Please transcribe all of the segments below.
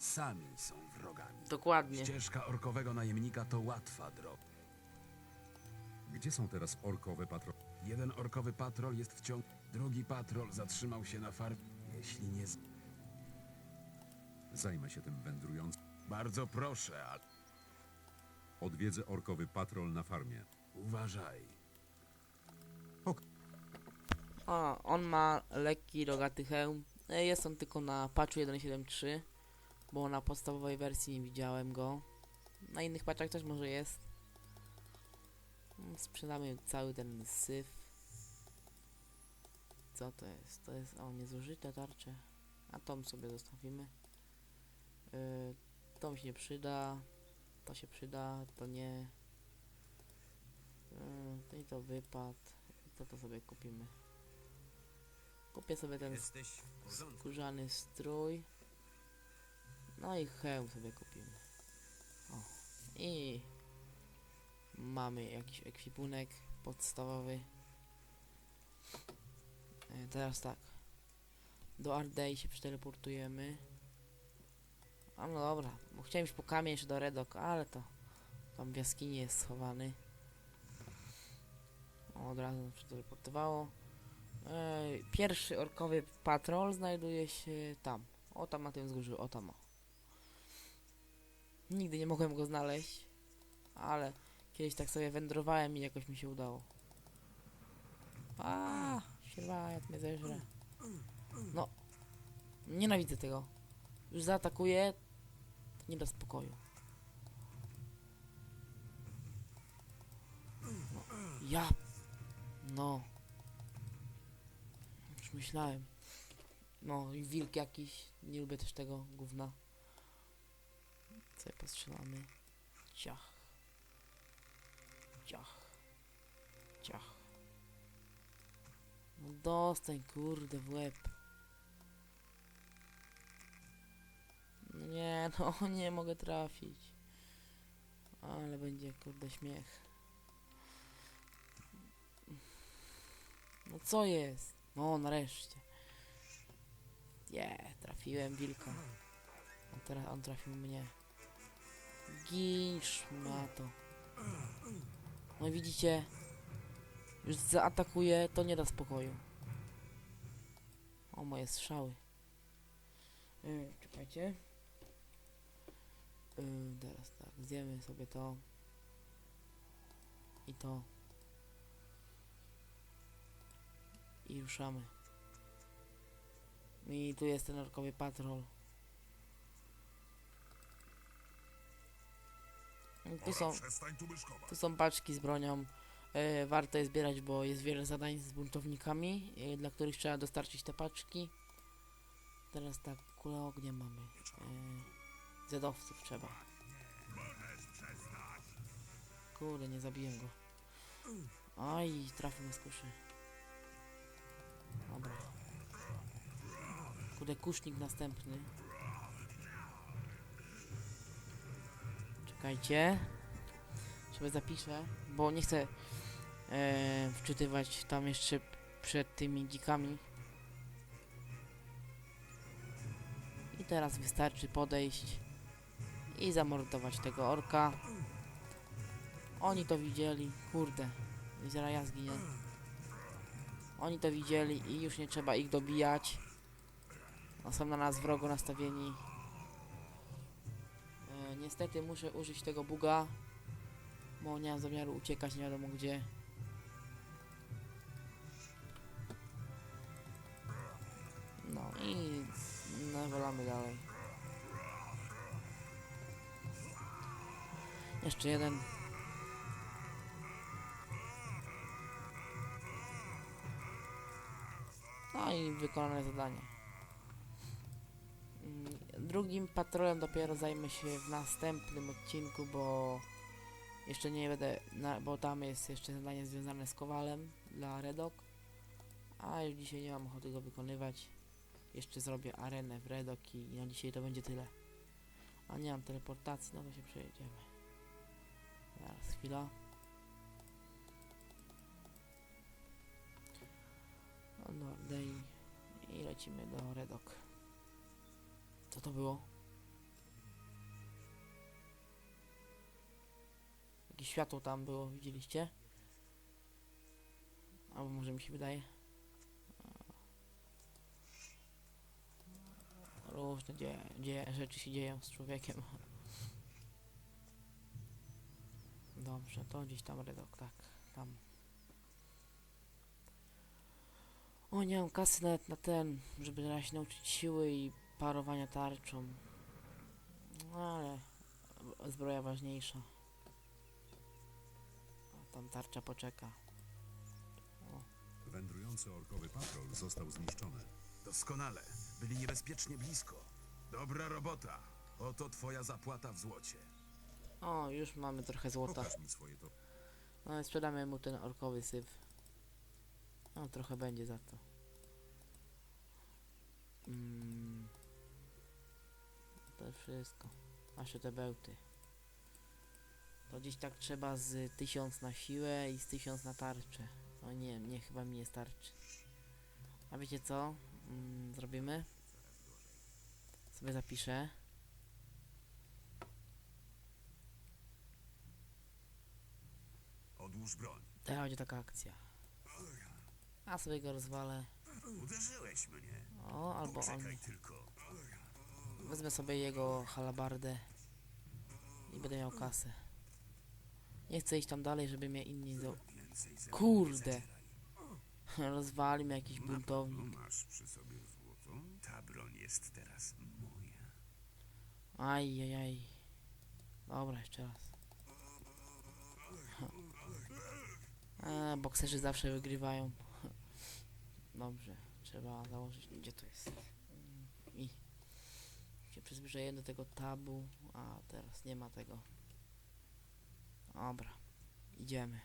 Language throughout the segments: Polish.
sami są wrogami. Dokładnie. Ścieżka orkowego najemnika to łatwa droga. Gdzie są teraz orkowe patrole? Jeden orkowy patrol jest w ciągu, drugi patrol zatrzymał się na farmie. Jeśli nie... z- Zajmę się tym wędrującym. Bardzo proszę, ale Odwiedzę orkowy patrol na farmie. uważaj. O, on ma lekki rogaty hełm. E, Jest on tylko na patchu 1.7.3, bo na podstawowej wersji nie widziałem go. Na innych patchach też może jest. Sprzedamy cały ten syf. Co to jest? To jest, o, niezużyte tarcze. A tom sobie zostawimy. Yy, to mi się nie przyda. To się przyda, to nie. Yy, to i to wypad. To to sobie kupimy. Kupię sobie ten skórzany strój. No i hełm sobie kupimy. O. I mamy jakiś ekwipunek podstawowy. E, Teraz tak. Do Ardei się przeteleportujemy. A no dobra, bo chciałem iść po kamień jeszcze do Redok, ale to tam w jaskini jest schowany. O, od razu nam przeteleportowało. E, Pierwszy orkowy patrol znajduje się tam. O tam na tym wzgórzu, o tam o. Nigdy nie mogłem go znaleźć, ale kiedyś tak sobie wędrowałem i jakoś mi się udało. A, sierwa, jak mnie zeżre. No, nienawidzę tego. Już zaatakuje, nie da spokoju. No, ja, no. Już myślałem. No i wilk jakiś. Nie lubię też tego gówna. Co postrzelamy? Ciach. Ciach. Ciach. No dostań kurde w łeb. No nie, no nie mogę trafić. Ale będzie kurde śmiech. No co jest? No nareszcie. Nie, trafiłem wilka. A teraz on trafił mnie. Gin, szmato. No widzicie? Już zaatakuje, to nie da spokoju. O, moje strzały. Yy, czekajcie. Yy, teraz tak, zjemy sobie to. I to. I ruszamy. I tu jest ten orkowy patrol. Tu są, tu są paczki z bronią. E, warto je zbierać, bo jest wiele zadań z buntownikami, e, dla których trzeba dostarczyć te paczki. Teraz tak, kulę ognia mamy. E, zedowców trzeba. Kurde, nie zabiłem go. Oj, trafił mnie z kuszy. Dobra. Kurde, kusznik następny. Czekajcie. Sobie zapiszę, bo nie chcę e, wczytywać tam jeszcze przed tymi dzikami. I teraz wystarczy podejść i zamordować tego orka. Oni to widzieli. Kurde. I zaraz ja zginę. Oni to widzieli i już nie trzeba ich dobijać. No, są na nas wrogo nastawieni. Niestety muszę użyć tego buga, bo nie mam zamiaru uciekać nie wiadomo gdzie. No i nawalamy dalej. Jeszcze jeden. No i wykonane zadanie. Drugim patrolem dopiero zajmę się w następnym odcinku, bo jeszcze nie będę, na, bo tam jest jeszcze zadanie związane z Kowalem dla Redok, a już dzisiaj nie mam ochoty go wykonywać. Jeszcze zrobię arenę w Redok i na dzisiaj to będzie tyle. A nie mam teleportacji, no to się przejedziemy. Zaraz, chwila. No, Ardei i lecimy do Redok. Co to było? Jakieś światło tam było, widzieliście? Albo może mi się wydaje. Różne dzieje, dzieje, rzeczy się dzieją z człowiekiem. Dobrze, to gdzieś tam redok, tak, tam. O, nie mam kasy nawet na ten, żeby teraz się nauczyć siły i parowania tarczą. No ale zbroja ważniejsza. A tam tarcza poczeka. Wędrujący orkowy patrol został zniszczony. Doskonale. Byli niebezpiecznie blisko. Dobra robota. Oto twoja zapłata w złocie. O, już mamy trochę złota. Pokaż mi swoje to. No i sprzedamy mu ten orkowy syf. No, trochę będzie za to. Mm. To wszystko. A te bełty. To gdzieś tak trzeba z tysiąc na siłę i z tysiąc na tarczę. O nie, nie, chyba mi nie starczy. A wiecie co? Mm, zrobimy? Sobie zapiszę. Odłóż broń. Teraz będzie taka akcja. A sobie go rozwalę. Uderzyłeś mnie. O, albo on. tylko. Wezmę sobie jego halabardę i będę miał kasę. Nie chcę iść tam dalej, żeby mnie inni ze Kurde! Rozwali mnie jakiś buntownik. Masz przy sobie złoto? Ta broń jest teraz moja. Aj, aj, aj. Dobra, jeszcze raz. A, bokserzy zawsze wygrywają. Dobrze, trzeba założyć. Gdzie to jest? Przyzwyczaiłem do tego tabu, a teraz nie ma tego. Dobra, idziemy.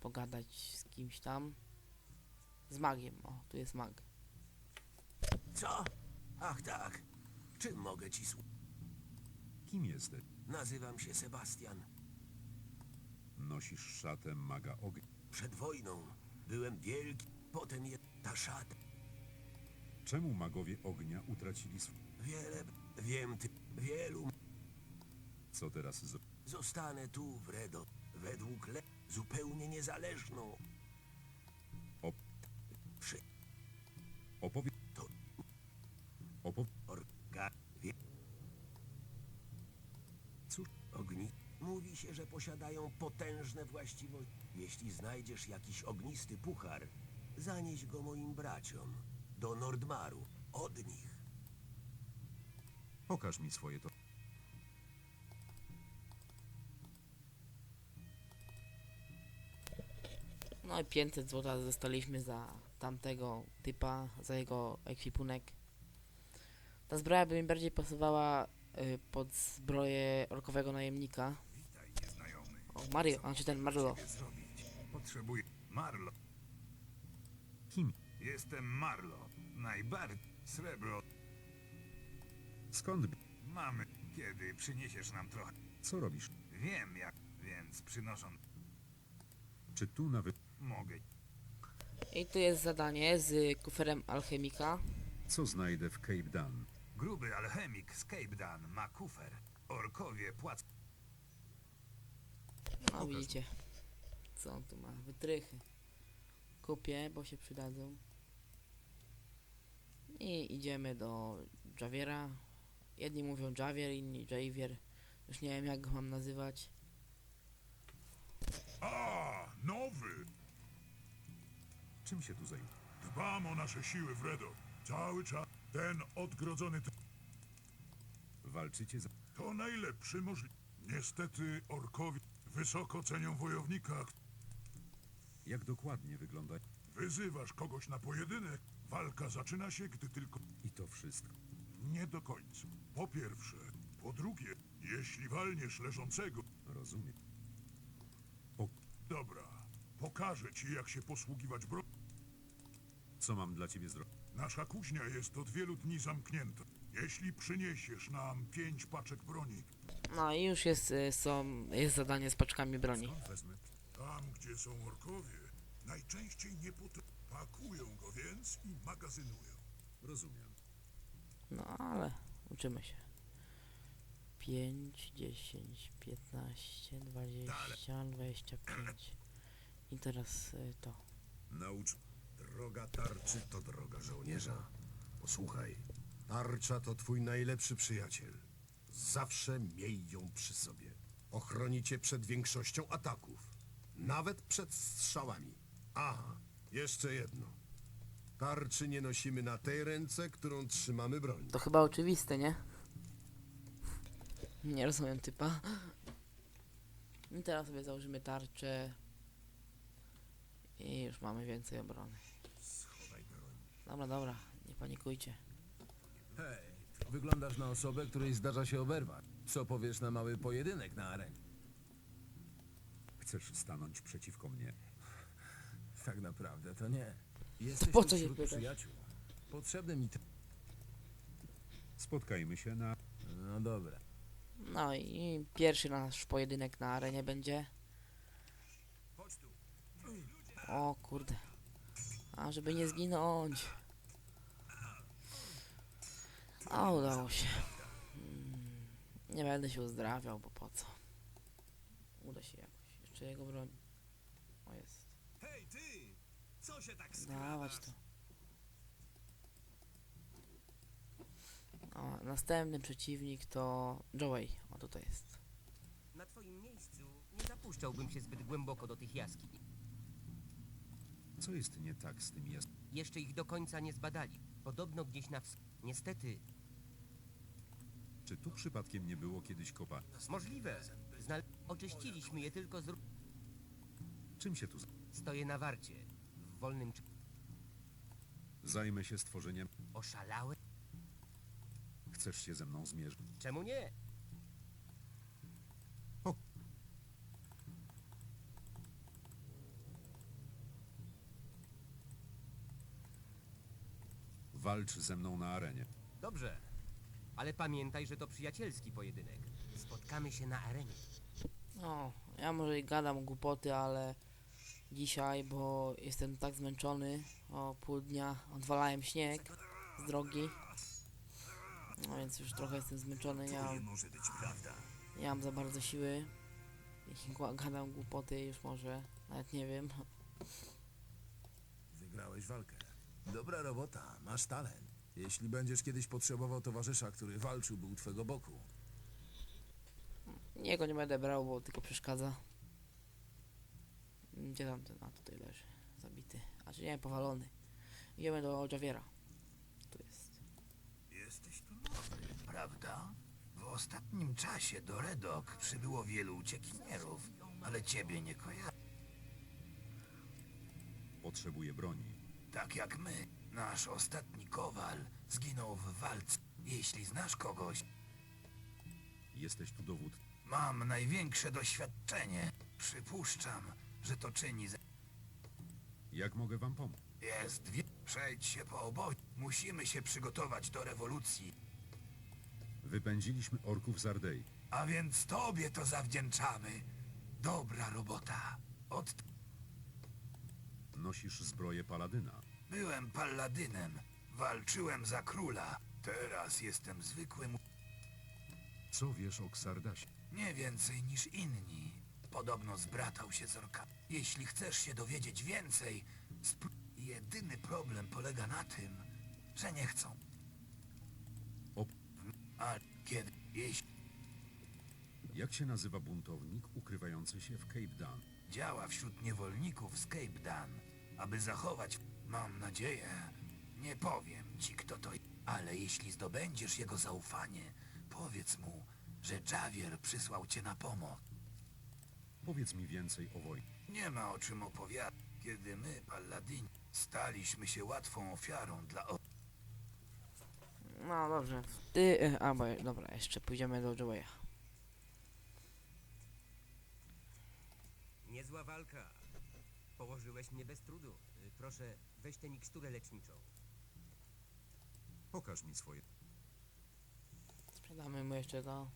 Pogadać z kimś tam. Z magiem. O, tu jest mag. Co? Ach tak. Czym mogę ci służyć? Kim jesteś? Nazywam się Sebastian. Nosisz szatę maga ognia. Przed wojną byłem wielki, potem je... ta szata. Czemu magowie ognia utracili swój... Wiele... wiem ty... wielu... Co teraz z... Zostanę tu w Redo. Według le... zupełnie niezależną. O- Przy... Opowie... To- Opow... Orga... Wie... Cóż, Ogni... Mówi się, że posiadają potężne właściwości. Jeśli znajdziesz jakiś ognisty puchar, zanieś go moim braciom. Do Nordmaru. Od nich. pokaż mi swoje to. No i 500 złota dostaliśmy za tamtego typa, za jego ekwipunek. Ta zbroja by mi bardziej pasowała y, pod zbroję orkowego najemnika. Witaj, nieznajomy. O, Mario, znaczy ten Marlo. Potrzebuję... Marlo. Kim? Jestem Marlo. Najbardziej srebro. Skąd... b- Mamy. Kiedy przyniesiesz nam trochę... Co robisz? Wiem jak, więc przynoszą... Czy tu na wy... Mogę. I tu jest zadanie z kuferem alchemika. Co znajdę w Cape Dan? Gruby alchemik z Cape Dan ma kufer. Orkowie płacą... No widzicie. Co on tu ma? Wytrychy. Kupię, bo się przydadzą. I idziemy do Javiera. Jedni mówią Javier, inni Javier. Już nie wiem jak go mam nazywać. A, nowy! Czym się tu zajmuje? Dbam o nasze siły w Redo. Cały czas ten odgrodzony t- Walczycie za... to najlepszy możliwy. Niestety orkowie wysoko cenią wojownika. Jak dokładnie wygląda... Wyzywasz kogoś na pojedynek. Walka zaczyna się, gdy tylko I to wszystko. nie do końca. Po pierwsze. Po drugie, jeśli walniesz leżącego, Rozumiem. dobra, pokażę ci, jak się posługiwać bronią. Co mam dla ciebie zrobić? Nasza kuźnia jest od wielu dni zamknięta. Jeśli przyniesiesz nam pięć paczek broni, No i już jest, y, są, jest zadanie z paczkami broni. Skąd wezmę? Tam, gdzie są orkowie, najczęściej nie potrafią. Pakują go więc i magazynują. Rozumiem. No ale uczymy się. 5, 10, 15, 20, 25. I teraz y, to. Naucz. Droga tarczy to droga żołnierza. Posłuchaj. Tarcza to twój najlepszy przyjaciel. Zawsze miej ją przy sobie. Ochroni cię przed większością ataków. Nawet przed strzałami. Aha, jeszcze jedno. Tarczy nie nosimy na tej ręce, którą trzymamy broń. To chyba oczywiste, nie? Nie rozumiem typa. I teraz sobie założymy tarczę. I już mamy więcej obrony. Dobra, dobra, nie panikujcie. Hej, wyglądasz na osobę, której zdarza się oberwać. Co powiesz na mały pojedynek na arenie? Chcesz stanąć przeciwko mnie? Tak naprawdę to nie. Jesteś po co się wśród pytasz? przyjaciół. Potrzebny mi... Spotkajmy się na... no dobra. No i pierwszy nasz pojedynek na arenie będzie. O kurde. A żeby nie zginąć. A udało się. Mm, Nie będę się uzdrawiał, bo po co? Uda się jakoś. Jeszcze jego broń. O jest. Co się tak Dawać to. O, następny przeciwnik to Joey. O tutaj jest. Na twoim miejscu nie zapuszczałbym się zbyt głęboko do tych jaskiń. Co jest nie tak z tym jest? Jeszcze ich do końca nie zbadali. Podobno gdzieś na wschód. Niestety, Czy tu przypadkiem nie było kiedyś kopa? możliwe. Znal... Oczyściliśmy je tylko z... ró- Czym się tu... z- Stoję na warcie. Wolnym czasie. Zajmę się stworzeniem... Oszalałem? Chcesz się ze mną zmierzyć? Czemu nie? Walcz ze mną na arenie. Dobrze. Ale pamiętaj, że to przyjacielski pojedynek. Spotkamy się na arenie. No, ja może i gadam głupoty, ale dzisiaj, bo jestem tak zmęczony, o pół dnia odwalałem śnieg z drogi. No więc już trochę jestem zmęczony, prawda. nie mam za bardzo siły. Jeśli gadam głupoty już może, nawet nie wiem. Wygrałeś walkę. Dobra robota, masz talent. Jeśli będziesz kiedyś potrzebował towarzysza, który walczył, był twego boku. Niego nie będę brał, bo tylko przeszkadza. Gdzie tam ten? A tutaj leży, zabity. A czy nie, powalony. Idziemy do Javiera. Tu jest. Jesteś tu nowy, prawda? W ostatnim czasie do Redok przybyło wielu uciekinierów, ale ciebie nie kojarzę. Potrzebuję broni. Tak jak my. Nasz ostatni kowal zginął w walce. Jeśli znasz kogoś, Jesteś tu dowód. mam największe doświadczenie. Przypuszczam, że to czyni ze... Jak mogę wam pomóc? Jest wie... Przejdź się po obozie. Musimy się przygotować do rewolucji. Wypędziliśmy orków z Ardei. A więc tobie to zawdzięczamy. Dobra robota. Od Nosisz zbroję paladyna. Byłem palladynem. Walczyłem za króla. Teraz jestem zwykłym... Co wiesz o Ksardasie? Nie więcej niż inni. Podobno zbratał się z orkami. Jeśli chcesz się dowiedzieć więcej, spró- jedyny problem polega na tym, że nie chcą. O- A kiedy... Jeśli Jak się nazywa buntownik ukrywający się w Cape Dan? działa wśród niewolników z Cape Dan, aby zachować... Mam nadzieję, nie powiem ci kto to... Ale jeśli zdobędziesz jego zaufanie, powiedz mu, że Javier przysłał cię na pomoc. Powiedz mi więcej o wojnie. Nie ma o czym opowiadać, kiedy my, Palladyni, staliśmy się łatwą ofiarą dla... O... No dobrze. Ty, e, a bo, dobra, jeszcze pójdziemy do Joeya. Niezła walka. Położyłeś mnie bez trudu. Y, Proszę, weź tę miksturę leczniczą. Pokaż mi swoje. Sprzedamy mu jeszcze to.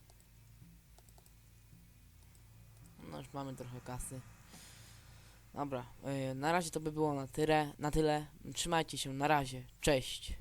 No już mamy trochę kasy. Dobra, e, na razie to by było na tyle, na tyle. Trzymajcie się, na razie. Cześć.